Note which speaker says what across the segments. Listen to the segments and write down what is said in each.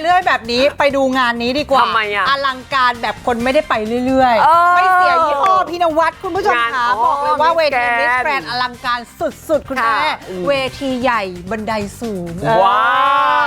Speaker 1: เรื่อยแบบนี้ไปดูงานนี้ดีกว่า
Speaker 2: ทำไมอะ
Speaker 1: อลังการแบบคนไม่ได้ไปเรื่อย
Speaker 2: เออ
Speaker 1: ไม่เสียยี่ห้อพี่นวัดคุณผู้ชม
Speaker 2: งาน
Speaker 1: ขา
Speaker 2: อ๋อ
Speaker 1: บอกเลยว่าเวที
Speaker 2: Miss
Speaker 1: มิส
Speaker 2: Grand
Speaker 1: แกรนอลังการสุดๆ คุณ
Speaker 2: ค่ะ
Speaker 1: แม่
Speaker 2: อืม
Speaker 1: เวทีใหญ่บันไดสูง
Speaker 2: ว้า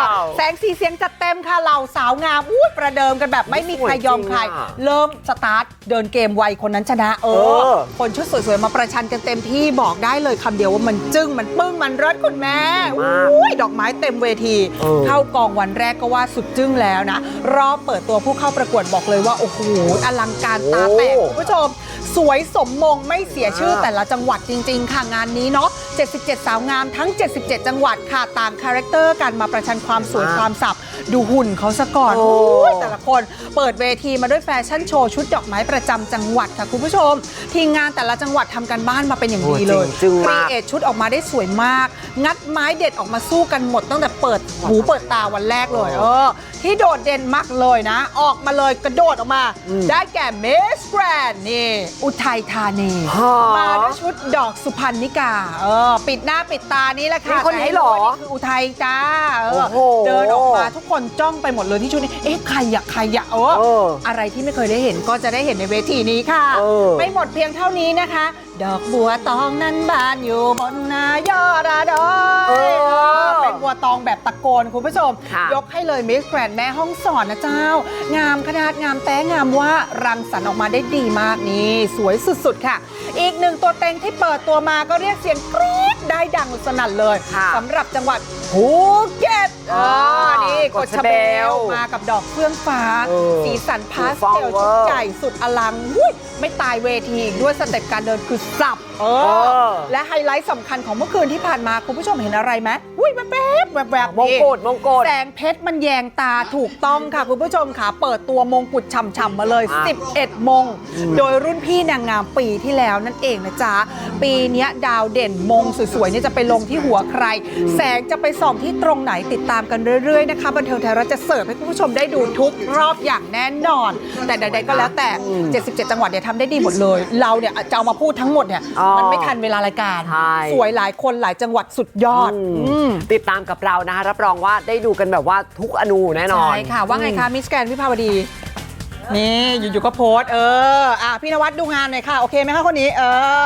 Speaker 2: ว
Speaker 1: แสงสีเสียงจัดเต็มค่ะเหล่าสาวงามอู้ประเดิมกันแบบไม่มีใครยอมใคร
Speaker 2: สวยจริงอะ
Speaker 1: เริ่มสตาร์ทเดินเกมไวคนนั้นชนะเอ
Speaker 2: เอ
Speaker 1: อ
Speaker 2: อ
Speaker 1: คนชุดสวยๆมาประชันกันเต็มที่บอกได้เลยคำเดียวว่ามันจึ้งมันปึ้งมันเลิศคุณแม่
Speaker 2: มาก
Speaker 1: อุ้ยดอกไม้เต็มเวที
Speaker 2: เออ
Speaker 1: เข้ากองวันแรกก็ว่าสุดจึ้งแล้วนะ รอบเปิดตัวผู้เข้าประกวดบอกเลยว่าโอ้โหอลังการตาแตกคุณผู้ชม สวยสมมงไม่เสียชื่อแต่ละจังหวัดจริง ๆ ค่ะงานนี้เนาะ77 สาวงามทั้ง 77 จังหวัดค่ะต่างคาแรคเตอร์กันมาประชันความสวยความสับ ดูหุ่นเขาซะก่อน
Speaker 2: โอ้
Speaker 1: โอ้ยแต่ละคนเปิดเวทีมาด้วยแฟชั่นโชว์ชุดดอกไม้ประจำจังหวัดค่ะคุณผู้ชม ทีมงานแต่ละจังหวัดทำกันบ้านมาเป็นอย่างดีเลย
Speaker 2: โอ้จริงจึ้ง
Speaker 1: ครี
Speaker 2: มาก
Speaker 1: เอทชุดออกมาได้สวยมาก งัดไม้เด็ดออกมาสู้กันหมดตั้งแต่เปิดหูเปิดตาวันแรกเลยเออที่โดดเด่นมากเลยนะ ออกมาเลยกระโดดออกมา ได้แก่เมสแกรนนี่อุทัยธานี
Speaker 2: ฮะ
Speaker 1: มาด้วยชุดดอกสุพรรณนิกาเออปิดหน้าปิดตานี่แหละค่ะ
Speaker 2: นี่คนนี้
Speaker 1: แต่ให้
Speaker 2: เหรอ
Speaker 1: ว่านี่คืออุทัยจ้าเออ
Speaker 2: โอ้โห
Speaker 1: เดินออกมาทุกคนจ้องไปหมดเลยที่ชุดนี้เอ๊ะใครอะใครอะเออ
Speaker 2: เออ
Speaker 1: อะไรที่ไม่เคยได้เห็นก็จะได้เห็นในเวทีนี้ค่ะ
Speaker 2: เออ
Speaker 1: ไม่หมดเพียงเท่านี้นะคะ ดอกบัวตองนั้นบานอยู่บนนายอดาดอย
Speaker 2: เออ
Speaker 1: เป็นบัวตองแบบตะโกนคุณผู้ชม
Speaker 2: ค่ะ
Speaker 1: ยกให้เลยมิสแกรนแม่ห้องสอนนะเจ้า งามขนาดงามแต้งามว่ารังสรรค์ออกมาได้ดีมากนี่สวยสุดๆค่ะ อีกหนึ่งตัวเต็งที่เปิดตัวมาก็เรียกเสียงกรี๊ด ได้ดังสนั่นเลย
Speaker 2: ค่ะ
Speaker 1: สำหรับจังหวัดภูเก็ตเออนี่กดชะเบลมากับดอกเฟื่องฟ้า
Speaker 2: เออ
Speaker 1: สีสันพาส
Speaker 2: ฟ้อง
Speaker 1: เทล
Speaker 2: เวอ
Speaker 1: ชุด
Speaker 2: ร์
Speaker 1: ใหญ่สุดอลังหุ้ยไม่ตายเวทีอีกด้วยสเต็ปการเดินคือสับเอ
Speaker 2: เอ
Speaker 1: อ
Speaker 2: อ
Speaker 1: และไฮไลท์สำคัญของเมื่อคืนที่ผ่านมาคุณผู้ชมเห็นอะไรไหมอุ้ยแวบๆแวบๆแวบ
Speaker 2: มงกุฎมงกุฎ
Speaker 1: แสงเพชรมันแยงตาถูกต้องค่ะ คุณผู้ชมค่ะ เปิดตัวมงกุฎฉ่ำๆมาเลย
Speaker 2: อะ
Speaker 1: 11 มง โดยรุ่นพี่นางงามปีที่แล้วนั่นเองนะจ๊ะ ปีเนี้ยดาวเด่นมงสวยๆเนี่ยจะไปลงที่หัวใคร แสงจะไปส่องที่ตรงไหนติดตามกันเรื่อยๆนะคะบันเทิงไทยรัฐจะเสิร์ฟให้คุณผู้ชมได้ดูทุกรอบอย่างแน่นอน แต่ใดๆก็แล้วแต่ 77 จังหวัดเนี่ยทำได้ดีหมดเลย เราเนี่ยจะเอามาพูดทั้งหมดเนี่ย
Speaker 2: อ๋อ
Speaker 1: มันไม่ทันเวลารายการ
Speaker 2: ใช่
Speaker 1: สวยหลายคนหลายจังหวัดสุดยอด
Speaker 2: อืม
Speaker 1: อืม
Speaker 2: ติดตามกับเรานะคะรับรองว่าได้ดูกันแบบว่าทุกอนูแน่นอน
Speaker 1: ใช่ค่ะว่าไงคะมิสแกรนวิภาวดีนี่อยู่ๆก็โพสต์เอออะพี่นวัดดูงานหน่อยค่ะ โอเคไหมคะคนนี้ เออ